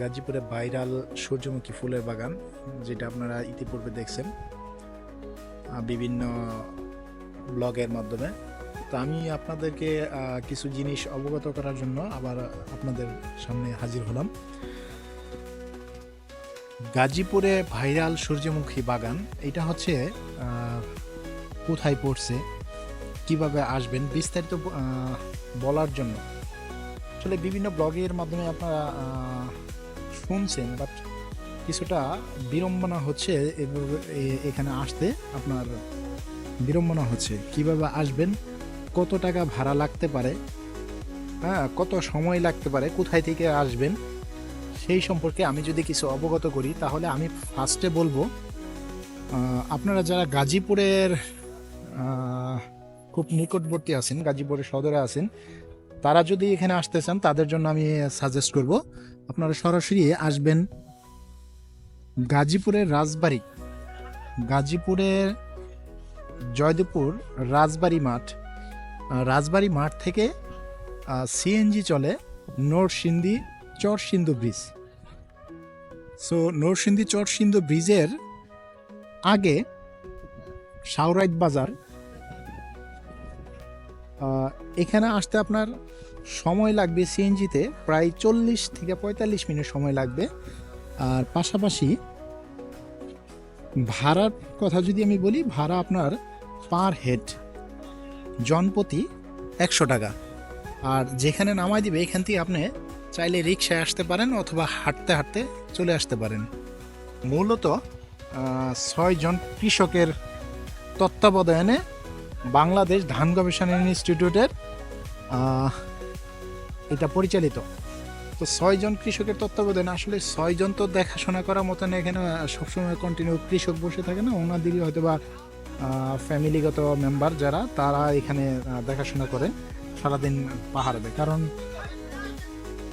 গাজীপুরে ভাইরাল সূর্যমুখী ফুলের বাগান, যেটা আপনারা ইতিপূর্বে দেখছেন বিভিন্ন ব্লগের মাধ্যমে। তো আমি আপনাদেরকে কিছু জিনিস অবগত করার জন্য আবার আপনাদের সামনে হাজির হলাম। গাজীপুরে ভাইরাল সূর্যমুখী বাগান, এটা হচ্ছে কোথায় পড়ছে, কীভাবে আসবেন, বিস্তারিত বলার জন্য। আসলে বিভিন্ন ব্লগের মাধ্যমে আপনারা শুনছেন বাট কিছুটা বিড়ম্বনা হচ্ছে এখানে আসতে আপনার বিড়ম্বনা হচ্ছে। কীভাবে আসবেন? কত টাকা ভাড়া লাগতে পারে? হ্যাঁ কত সময় লাগতে পারে? কোথায় থেকে আসবেন? সেই সম্পর্কে আমি যদি কিছু অবগত করি, তাহলে আমি ফার্স্টে বলব আপনারা যারা গাজীপুরের খুব নিকটবর্তী আছেন, গাজীপুরের সদরে আছেন তারা যদি এখানে আসতে চান, তাদের জন্য আমি সাজেস্ট করব, আপনারা সরাসরি আসবেন গাজীপুরের রাজবাড়ি। গাজীপুরের জয়দেবপুর রাজবাড়ি মাঠ। রাজবাড়ি মাঠ থেকে সিএনজি চলে নরসিংদী চরসিন্ধু ব্রিজ। সো নরসিংদী চরসিন্ধু ব্রিজের আগে সাউরাইত বাজার এখানে আসতে আপনার সময় লাগবে সিএনজিতে প্রায় চল্লিশ থেকে পঁয়তাল্লিশ মিনিট সময় লাগবে। আর পাশাপাশি ভাড়ার কথা যদি আমি বলি, ভাড়া আপনার পার হেড জনপ্রতি একশো টাকা। আর যেখানে নামাই দিবে, এখান থেকে আপনি চাইলে রিক্সায় আসতে পারেন অথবা হাঁটতে হাঁটতে চলে আসতে পারেন। মূলত ছয়জন কৃষকের তত্ত্বাবধানে বাংলাদেশ ধান গবেষণা ইনস্টিটিউটের এটা পরিচালিত। তো ছয়জন কৃষকের তত্ত্বাবধানে আসলে ছয়জন তো দেখাশোনা করার মতন এখানে সবসময় কন্টিনিউ কৃষক বসে থাকে না, ওনাদেরই হয়তো বা ফ্যামিলিগত মেম্বার যারা, তারা এখানে দেখাশোনা করে সারাদিন পাহাড় দেয়। কারণ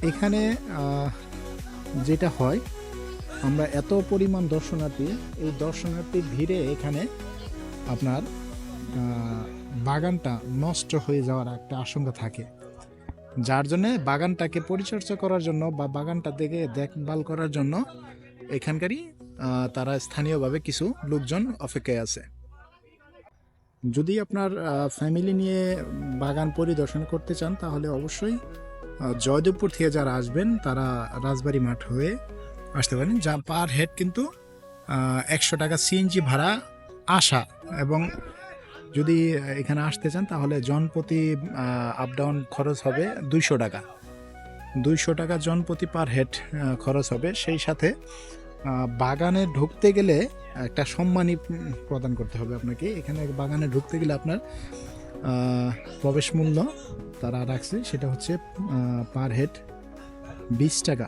এখানে যেটা হয়, আমরা এত পরিমাণ দর্শনার্থী, এই দর্শনার্থীর ভিড়ে এখানে আপনার বাগানটা নষ্ট হয়ে যাওয়ার একটা আশঙ্কা থাকে। যার জন্যে বাগানটাকে পরিচর্যা করার জন্য বা বাগানটা দেখে দেখভাল করার জন্য এখানকারই তারা স্থানীয়ভাবে কিছু লোকজন অপেক্ষায় আছে। যদি আপনার ফ্যামিলি নিয়ে বাগান পরিদর্শন করতে চান, তাহলে অবশ্যই জয়দেবপুর থেকে যারা আসবেন, তারা রাজবাড়ি মাঠ হয়ে আসতে পারেন, যা পার হেড কিন্তু একশো টাকা সিএনজি ভাড়া আসা এবং যদি এখানে আসতে চান, তাহলে জনপ্রতি আপ ডাউন খরচ হবে দুইশো টাকা। দুইশো টাকা জনপ্রতি পার হেড খরচ হবে। সেই সাথে বাগানে ঢুকতে গেলে একটা সম্মানী প্রদান করতে হবে আপনাকে। এখানে বাগানে ঢুকতে গেলে আপনার প্রবেশ মূল্য তারা রাখছে, সেটা হচ্ছে পার হেড বিশ টাকা।